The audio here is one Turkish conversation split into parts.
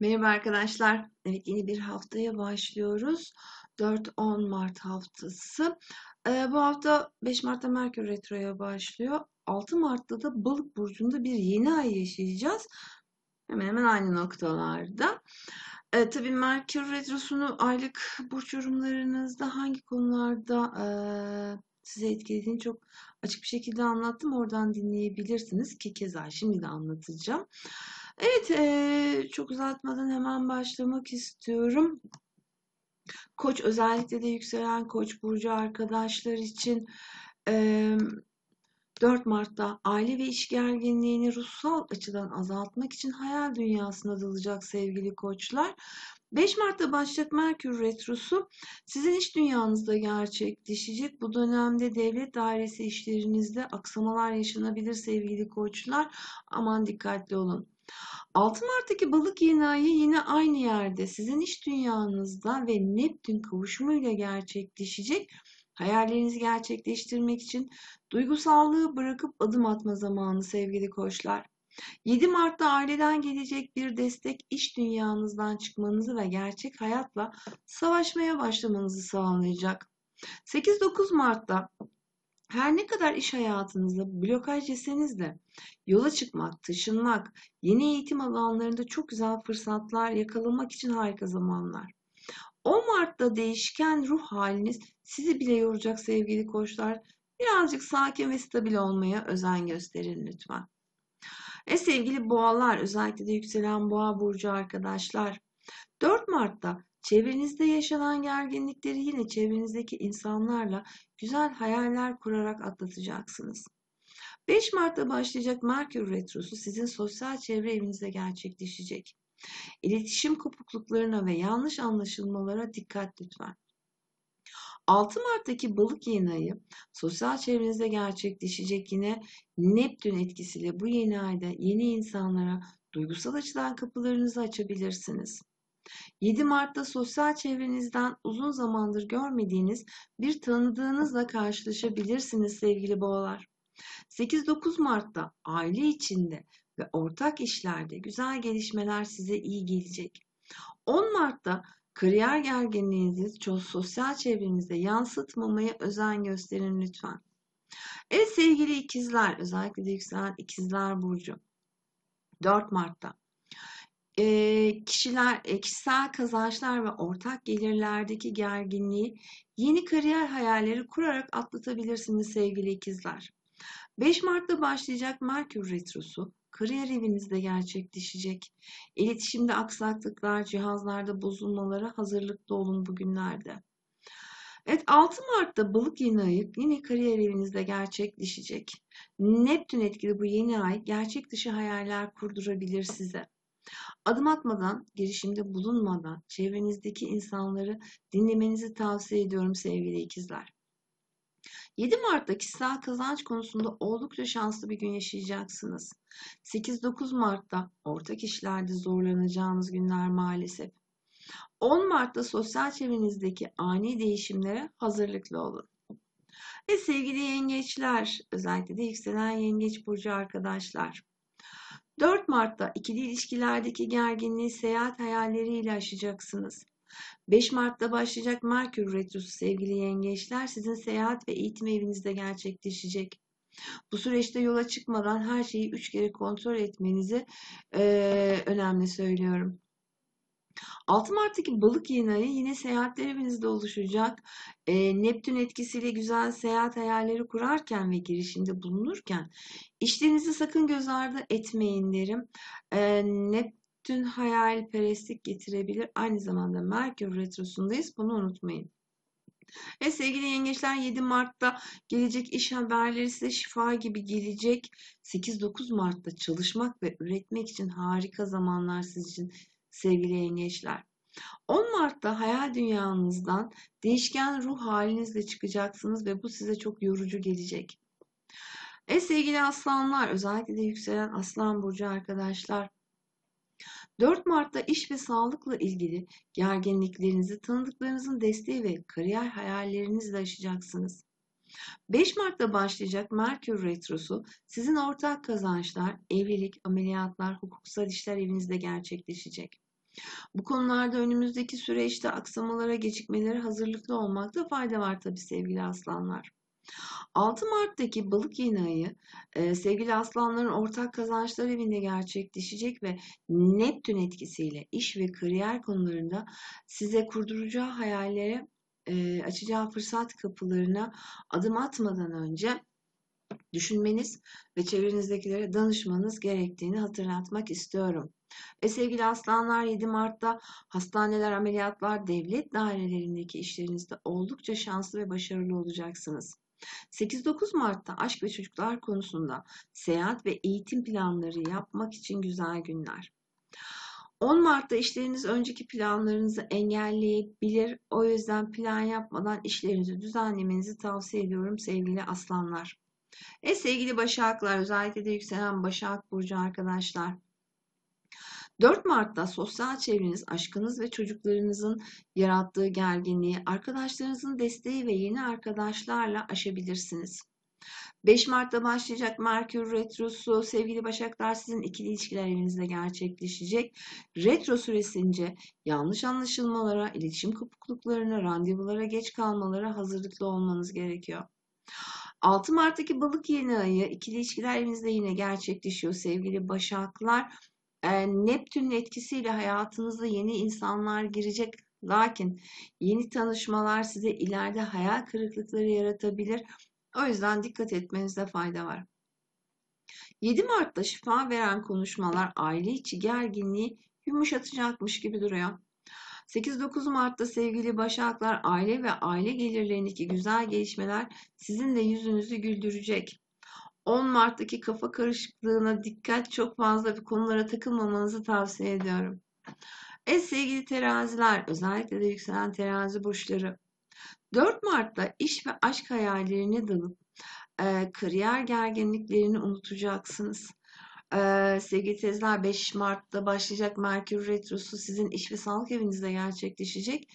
Merhaba arkadaşlar. Evet yeni bir haftaya başlıyoruz. 4-10 Mart haftası. Ee, bu hafta 5 Mart'ta Merkür Retro'ya başlıyor. 6 Mart'ta da Balık burcunda bir yeni ay yaşayacağız. Hemen hemen aynı noktalarda. Ee, tabii Merkür Retrosu'nu aylık burç yorumlarınızda hangi konularda e, size etkilediğini çok açık bir şekilde anlattım. Oradan dinleyebilirsiniz ki keza şimdi de anlatacağım. Evet, eee, çok uzatmadan hemen başlamak istiyorum. Koç özellikle de yükselen Koç burcu arkadaşlar için eee, 4 Mart'ta aile ve iş gerginliğini ruhsal açıdan azaltmak için hayal dünyasına dalacak sevgili koçlar. 5 Mart'ta başlayacak Merkür Retrosu sizin iş dünyanızda gerçekleşecek. Bu dönemde devlet dairesi işlerinizde aksamalar yaşanabilir sevgili koçlar. Aman dikkatli olun. 6 Mart'taki balık yeni yine aynı yerde sizin iş dünyanızda ve Neptün kavuşumuyla gerçekleşecek. Hayallerinizi gerçekleştirmek için duygusallığı bırakıp adım atma zamanı sevgili koçlar. 7 Mart'ta aileden gelecek bir destek iş dünyanızdan çıkmanızı ve gerçek hayatla savaşmaya başlamanızı sağlayacak. 8-9 Mart'ta her ne kadar iş hayatınızda blokaj yeseniz de yola çıkmak, taşınmak, yeni eğitim alanlarında çok güzel fırsatlar yakalamak için harika zamanlar. 10 Mart'ta değişken ruh haliniz sizi bile yoracak sevgili koçlar. Birazcık sakin ve stabil olmaya özen gösterin lütfen. E sevgili boğalar, özellikle de yükselen boğa burcu arkadaşlar. 4 Mart'ta çevrenizde yaşanan gerginlikleri yine çevrenizdeki insanlarla güzel hayaller kurarak atlatacaksınız. 5 Mart'ta başlayacak Merkür Retrosu sizin sosyal çevre evinizde gerçekleşecek. İletişim kopukluklarına ve yanlış anlaşılmalara dikkat lütfen. 6 Mart'taki balık yeni ayı sosyal çevrenizde gerçekleşecek yine Neptün etkisiyle bu yeni ayda yeni insanlara duygusal açıdan kapılarınızı açabilirsiniz. 7 Mart'ta sosyal çevrenizden uzun zamandır görmediğiniz bir tanıdığınızla karşılaşabilirsiniz sevgili boğalar. 8-9 Mart'ta aile içinde ve ortak işlerde güzel gelişmeler size iyi gelecek. 10 Mart'ta kariyer gerginliğinizi çok sosyal çevrenizde yansıtmamaya özen gösterin lütfen. Evet sevgili ikizler, özellikle de yükselen ikizler burcu. 4 Mart'ta e, kişiler, e, kişisel kazançlar ve ortak gelirlerdeki gerginliği yeni kariyer hayalleri kurarak atlatabilirsiniz sevgili ikizler. 5 Mart'ta başlayacak Merkür Retrosu kariyer evinizde gerçekleşecek. İletişimde aksaklıklar, cihazlarda bozulmalara hazırlıklı olun bugünlerde. Evet 6 Mart'ta balık yeni ayı yine kariyer evinizde gerçekleşecek. Neptün etkili bu yeni ay gerçek dışı hayaller kurdurabilir size. Adım atmadan, girişimde bulunmadan çevrenizdeki insanları dinlemenizi tavsiye ediyorum sevgili ikizler. 7 Mart'ta kişisel kazanç konusunda oldukça şanslı bir gün yaşayacaksınız. 8-9 Mart'ta ortak işlerde zorlanacağınız günler maalesef. 10 Mart'ta sosyal çevrenizdeki ani değişimlere hazırlıklı olun. Ve sevgili yengeçler, özellikle de yükselen yengeç burcu arkadaşlar. 4 Mart'ta ikili ilişkilerdeki gerginliği seyahat hayalleriyle aşacaksınız. 5 Mart'ta başlayacak Merkür Retrosu sevgili yengeçler sizin seyahat ve eğitim evinizde gerçekleşecek. Bu süreçte yola çıkmadan her şeyi 3 kere kontrol etmenizi e, önemli söylüyorum. 6 Mart'taki balık yeni ayı yine seyahatler oluşacak. E, Neptün etkisiyle güzel seyahat hayalleri kurarken ve girişimde bulunurken işlerinizi sakın göz ardı etmeyin derim. E, Neptün hayalperestlik getirebilir. Aynı zamanda Merkür Retrosu'ndayız. Bunu unutmayın. Ve sevgili yengeçler 7 Mart'ta gelecek iş haberleri size şifa gibi gelecek. 8-9 Mart'ta çalışmak ve üretmek için harika zamanlar sizin için sevgili yengeçler. 10 Mart'ta hayal dünyanızdan değişken ruh halinizle çıkacaksınız ve bu size çok yorucu gelecek. E sevgili aslanlar, özellikle de yükselen aslan burcu arkadaşlar. 4 Mart'ta iş ve sağlıkla ilgili gerginliklerinizi tanıdıklarınızın desteği ve kariyer hayallerinizle aşacaksınız. 5 Mart'ta başlayacak Merkür Retrosu sizin ortak kazançlar, evlilik, ameliyatlar, hukuksal işler evinizde gerçekleşecek. Bu konularda önümüzdeki süreçte aksamalara, gecikmelere hazırlıklı olmakta fayda var tabii sevgili aslanlar. 6 Mart'taki balık yeni ayı e, sevgili aslanların ortak kazançlar evinde gerçekleşecek ve Neptün etkisiyle iş ve kariyer konularında size kurduracağı hayallere e, açacağı fırsat kapılarına adım atmadan önce düşünmeniz ve çevrenizdekilere danışmanız gerektiğini hatırlatmak istiyorum. Ve sevgili aslanlar 7 Mart'ta hastaneler, ameliyatlar, devlet dairelerindeki işlerinizde oldukça şanslı ve başarılı olacaksınız. 8-9 Mart'ta aşk ve çocuklar konusunda seyahat ve eğitim planları yapmak için güzel günler. 10 Mart'ta işleriniz önceki planlarınızı engelleyebilir. O yüzden plan yapmadan işlerinizi düzenlemenizi tavsiye ediyorum sevgili aslanlar. E sevgili Başaklar, özellikle de yükselen Başak Burcu arkadaşlar. 4 Mart'ta sosyal çevreniz, aşkınız ve çocuklarınızın yarattığı gerginliği, arkadaşlarınızın desteği ve yeni arkadaşlarla aşabilirsiniz. 5 Mart'ta başlayacak Merkür Retrosu sevgili Başaklar sizin ikili ilişkiler evinizde gerçekleşecek. Retro süresince yanlış anlaşılmalara, iletişim kopukluklarına, randevulara geç kalmalara hazırlıklı olmanız gerekiyor. 6 Mart'taki balık yeni ayı ikili ilişkiler evinizde yine gerçekleşiyor sevgili Başaklar. E, Neptün'ün etkisiyle hayatınıza yeni insanlar girecek. Lakin yeni tanışmalar size ileride hayal kırıklıkları yaratabilir. O yüzden dikkat etmenizde fayda var. 7 Mart'ta şifa veren konuşmalar aile içi gerginliği yumuşatacakmış gibi duruyor. 8-9 Mart'ta sevgili Başaklar aile ve aile gelirlerindeki güzel gelişmeler sizin de yüzünüzü güldürecek. 10 Mart'taki kafa karışıklığına dikkat çok fazla bir konulara takılmamanızı tavsiye ediyorum. Evet sevgili teraziler özellikle de yükselen terazi burçları 4 Mart'ta iş ve aşk hayallerine dalıp e, kariyer gerginliklerini unutacaksınız. E, sevgili tezler 5 Mart'ta başlayacak Merkür Retrosu sizin iş ve sağlık evinizde gerçekleşecek.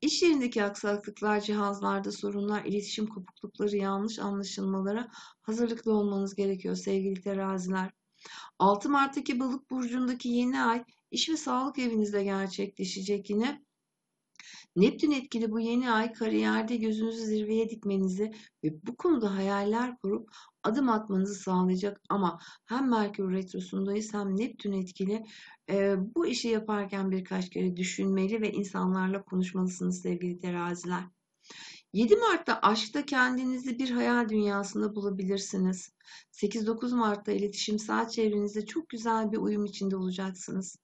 İş yerindeki aksaklıklar, cihazlarda sorunlar, iletişim kopuklukları, yanlış anlaşılmalara hazırlıklı olmanız gerekiyor sevgili teraziler. 6 Mart'taki balık burcundaki yeni ay iş ve sağlık evinizde gerçekleşecek yine. Neptün etkili bu yeni ay kariyerde gözünüzü zirveye dikmenizi ve bu konuda hayaller kurup adım atmanızı sağlayacak ama hem Merkür Retrosu'ndayız hem Neptün etkili e, bu işi yaparken birkaç kere düşünmeli ve insanlarla konuşmalısınız sevgili teraziler. 7 Mart'ta aşkta kendinizi bir hayal dünyasında bulabilirsiniz. 8-9 Mart'ta iletişimsel çevrenizde çok güzel bir uyum içinde olacaksınız.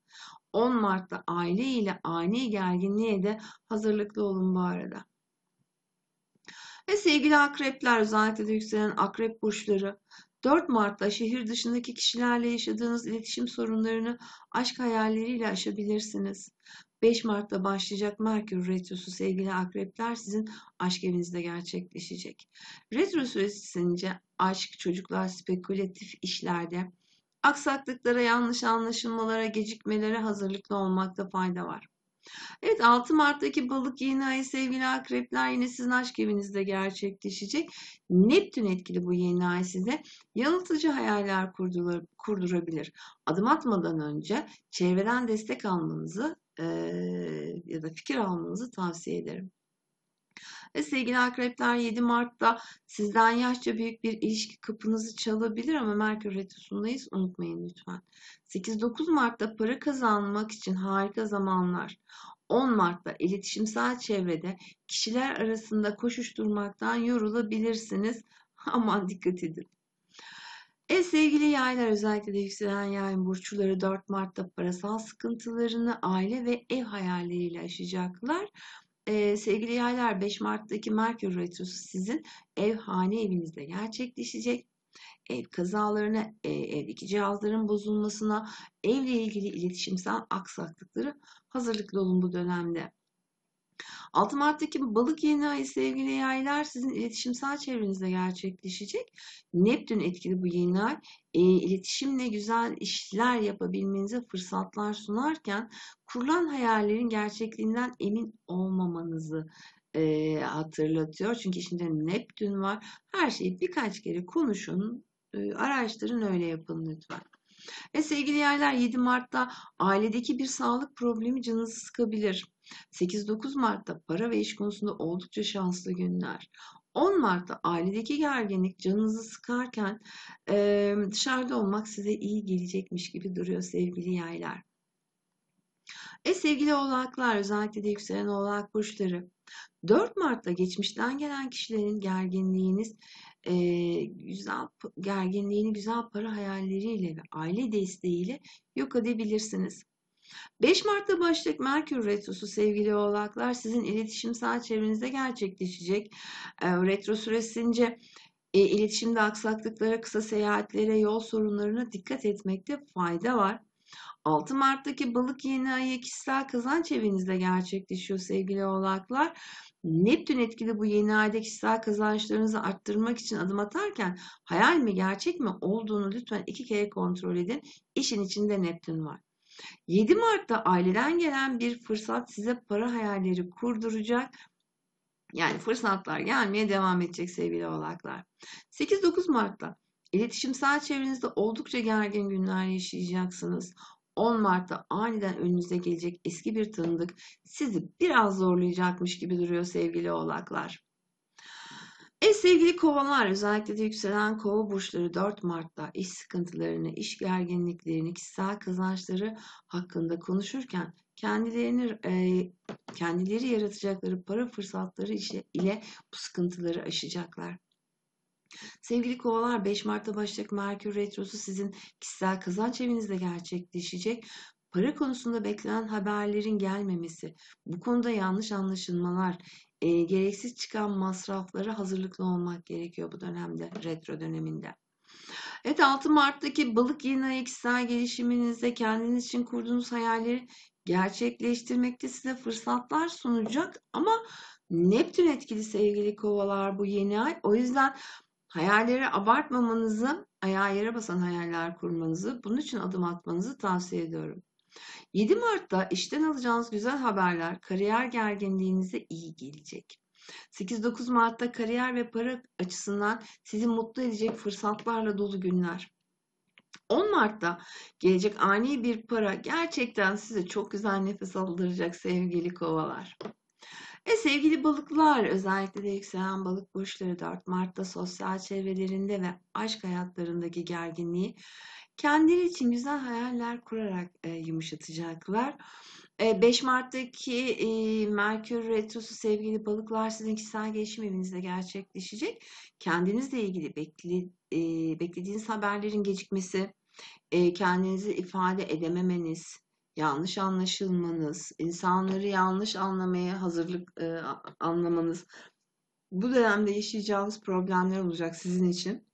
10 Mart'ta aile ile ani gerginliğe de hazırlıklı olun bu arada. Ve sevgili akrepler özellikle de yükselen akrep burçları 4 Mart'ta şehir dışındaki kişilerle yaşadığınız iletişim sorunlarını aşk hayalleriyle aşabilirsiniz. 5 Mart'ta başlayacak Merkür Retrosu sevgili akrepler sizin aşk evinizde gerçekleşecek. Retro süresince aşk, çocuklar, spekülatif işlerde aksaklıklara, yanlış anlaşılmalara, gecikmelere hazırlıklı olmakta fayda var. Evet 6 Mart'taki balık yeni ayı sevgili akrepler yine sizin aşk evinizde gerçekleşecek. Neptün etkili bu yeni ay size yanıltıcı hayaller kurdurabilir. Adım atmadan önce çevreden destek almanızı e, ya da fikir almanızı tavsiye ederim. Ve sevgili akrepler 7 Mart'ta sizden yaşça büyük bir ilişki kapınızı çalabilir ama Merkür Retrosu'ndayız unutmayın lütfen. 8-9 Mart'ta para kazanmak için harika zamanlar. 10 Mart'ta iletişimsel çevrede kişiler arasında koşuşturmaktan yorulabilirsiniz. Aman dikkat edin. E sevgili yaylar özellikle de yükselen yayın burçları 4 Mart'ta parasal sıkıntılarını aile ve ev hayalleriyle aşacaklar. Ee, sevgili yaylar 5 Mart'taki Merkür Retrosu sizin ev hane evinizde gerçekleşecek. Ev kazalarına, e, evdeki cihazların bozulmasına, evle ilgili iletişimsel aksaklıkları hazırlıklı olun bu dönemde. 6 Mart'taki balık yeni ayı sevgili yaylar sizin iletişimsel çevrenizde gerçekleşecek. Neptün etkili bu yeni ay e, iletişimle güzel işler yapabilmenize fırsatlar sunarken kurulan hayallerin gerçekliğinden emin olmamanızı e, hatırlatıyor. Çünkü içinde Neptün var. Her şeyi birkaç kere konuşun, e, araştırın öyle yapın lütfen. Ve sevgili yaylar 7 Mart'ta ailedeki bir sağlık problemi canınızı sıkabilir. 8-9 Mart'ta para ve iş konusunda oldukça şanslı günler. 10 Mart'ta ailedeki gerginlik canınızı sıkarken dışarıda olmak size iyi gelecekmiş gibi duruyor sevgili yaylar. E sevgili oğlaklar özellikle de yükselen oğlak burçları 4 Mart'ta geçmişten gelen kişilerin gerginliğiniz e, güzel gerginliğini güzel para hayalleriyle ve aile desteğiyle yok edebilirsiniz. 5 Mart'ta başlayacak Merkür Retrosu sevgili oğlaklar sizin iletişimsel çevrenizde gerçekleşecek. E, retro süresince e, iletişimde aksaklıklara, kısa seyahatlere, yol sorunlarına dikkat etmekte fayda var. 6 Mart'taki balık yeni ayı kişisel kazanç evinizde gerçekleşiyor sevgili oğlaklar. Neptün etkili bu yeni ayda kişisel kazançlarınızı arttırmak için adım atarken hayal mi gerçek mi olduğunu lütfen iki kere kontrol edin. İşin içinde Neptün var. 7 Mart'ta aileden gelen bir fırsat size para hayalleri kurduracak. Yani fırsatlar gelmeye devam edecek sevgili oğlaklar. 8-9 Mart'ta iletişimsel çevrenizde oldukça gergin günler yaşayacaksınız. 10 Mart'ta aniden önünüze gelecek eski bir tanıdık sizi biraz zorlayacakmış gibi duruyor sevgili oğlaklar. E sevgili kovalar özellikle de yükselen kova burçları 4 Mart'ta iş sıkıntılarını, iş gerginliklerini, kişisel kazançları hakkında konuşurken kendilerini e, kendileri yaratacakları para fırsatları ile bu sıkıntıları aşacaklar. Sevgili kovalar 5 Mart'ta başlayacak Merkür Retrosu sizin kişisel kazanç evinizde gerçekleşecek. Para konusunda beklenen haberlerin gelmemesi, bu konuda yanlış anlaşılmalar, e, gereksiz çıkan masraflara hazırlıklı olmak gerekiyor bu dönemde, retro döneminde. Evet 6 Mart'taki balık yeni ay kişisel gelişiminizde kendiniz için kurduğunuz hayalleri gerçekleştirmekte size fırsatlar sunacak ama Neptün etkili sevgili kovalar bu yeni ay. O yüzden Hayalleri abartmamanızı, ayağa yere basan hayaller kurmanızı, bunun için adım atmanızı tavsiye ediyorum. 7 Mart'ta işten alacağınız güzel haberler kariyer gerginliğinize iyi gelecek. 8-9 Mart'ta kariyer ve para açısından sizi mutlu edecek fırsatlarla dolu günler. 10 Mart'ta gelecek ani bir para gerçekten size çok güzel nefes aldıracak sevgili kovalar. E sevgili balıklar, özellikle de yükselen balık burçları 4 Mart'ta sosyal çevrelerinde ve aşk hayatlarındaki gerginliği kendileri için güzel hayaller kurarak e, yumuşatacaklar. E, 5 Mart'taki e, Merkür Retrosu sevgili balıklar sizin kişisel gelişim evinizde gerçekleşecek. Kendinizle ilgili bekle, e, beklediğiniz haberlerin gecikmesi, e, kendinizi ifade edememeniz, yanlış anlaşılmanız, insanları yanlış anlamaya hazırlık e, anlamanız, bu dönemde yaşayacağınız problemler olacak sizin için.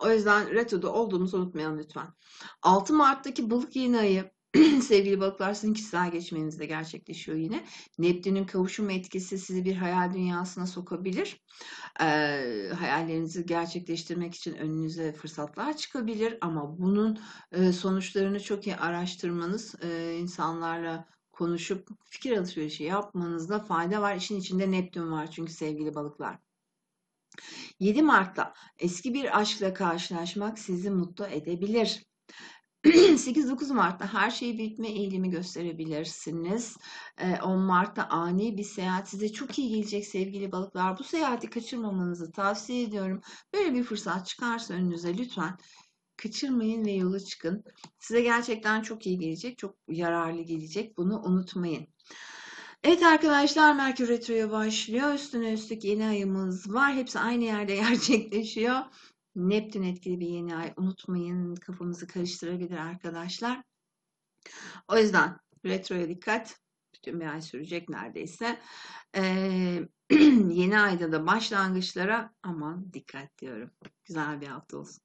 O yüzden retroda olduğumuzu unutmayalım lütfen. 6 Mart'taki balık yeni ayı sevgili balıklar sizin kişisel geçmenizde gerçekleşiyor yine. Neptün'ün kavuşum etkisi sizi bir hayal dünyasına sokabilir. Ee, hayallerinizi gerçekleştirmek için önünüze fırsatlar çıkabilir ama bunun e, sonuçlarını çok iyi araştırmanız, e, insanlarla konuşup fikir alışverişi yapmanızda fayda var. İşin içinde Neptün var çünkü sevgili balıklar. 7 Mart'ta eski bir aşkla karşılaşmak sizi mutlu edebilir. 8-9 Mart'ta her şeyi bitme eğilimi gösterebilirsiniz. 10 Mart'ta ani bir seyahat size çok iyi gelecek sevgili balıklar. Bu seyahati kaçırmamanızı tavsiye ediyorum. Böyle bir fırsat çıkarsa önünüze lütfen kaçırmayın ve yola çıkın. Size gerçekten çok iyi gelecek, çok yararlı gelecek. Bunu unutmayın. Evet arkadaşlar Merkür Retro'ya başlıyor. Üstüne üstlük yeni ayımız var. Hepsi aynı yerde gerçekleşiyor. Neptün etkili bir yeni ay. Unutmayın kafamızı karıştırabilir arkadaşlar. O yüzden retroya dikkat. Bütün bir ay sürecek neredeyse. Ee, yeni ayda da başlangıçlara aman dikkat diyorum. Güzel bir hafta olsun.